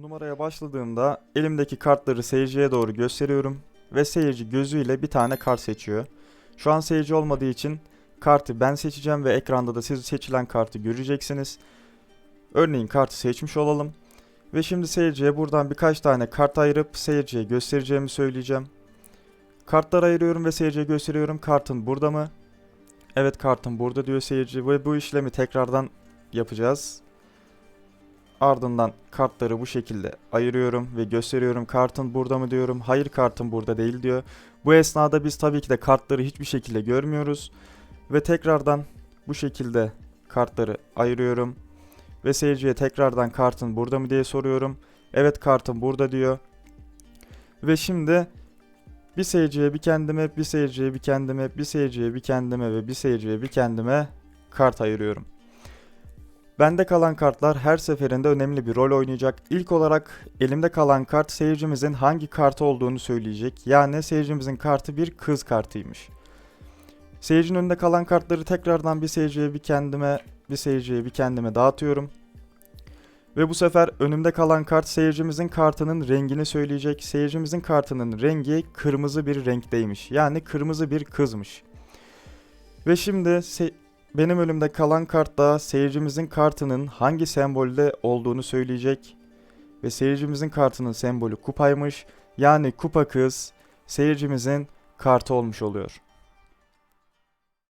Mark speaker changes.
Speaker 1: Numaraya başladığımda elimdeki kartları seyirciye doğru gösteriyorum ve seyirci gözüyle bir tane kart seçiyor. Şu an seyirci olmadığı için kartı ben seçeceğim ve ekranda da siz seçilen kartı göreceksiniz. Örneğin kartı seçmiş olalım. Ve şimdi seyirciye buradan birkaç tane kart ayırıp seyirciye göstereceğimi söyleyeceğim. Kartlar ayırıyorum ve seyirciye gösteriyorum. Kartın burada mı? Evet kartın burada diyor seyirci ve bu işlemi tekrardan yapacağız. Ardından kartları bu şekilde ayırıyorum ve gösteriyorum. Kartın burada mı diyorum. Hayır kartın burada değil diyor. Bu esnada biz tabii ki de kartları hiçbir şekilde görmüyoruz. Ve tekrardan bu şekilde kartları ayırıyorum. Ve seyirciye tekrardan kartın burada mı diye soruyorum. Evet kartın burada diyor. Ve şimdi bir seyirciye bir kendime, bir seyirciye bir kendime, bir seyirciye bir kendime ve bir seyirciye bir kendime kart ayırıyorum. Bende kalan kartlar her seferinde önemli bir rol oynayacak. İlk olarak elimde kalan kart seyircimizin hangi kartı olduğunu söyleyecek. Yani seyircimizin kartı bir kız kartıymış. Seyircinin önünde kalan kartları tekrardan bir seyirciye bir kendime, bir seyirciye bir kendime dağıtıyorum. Ve bu sefer önümde kalan kart seyircimizin kartının rengini söyleyecek. Seyircimizin kartının rengi kırmızı bir renkteymiş. Yani kırmızı bir kızmış. Ve şimdi benim önümde kalan kartta seyircimizin kartının hangi sembolde olduğunu söyleyecek. Ve seyircimizin kartının sembolü kupaymış. Yani kupa kız seyircimizin kartı olmuş oluyor.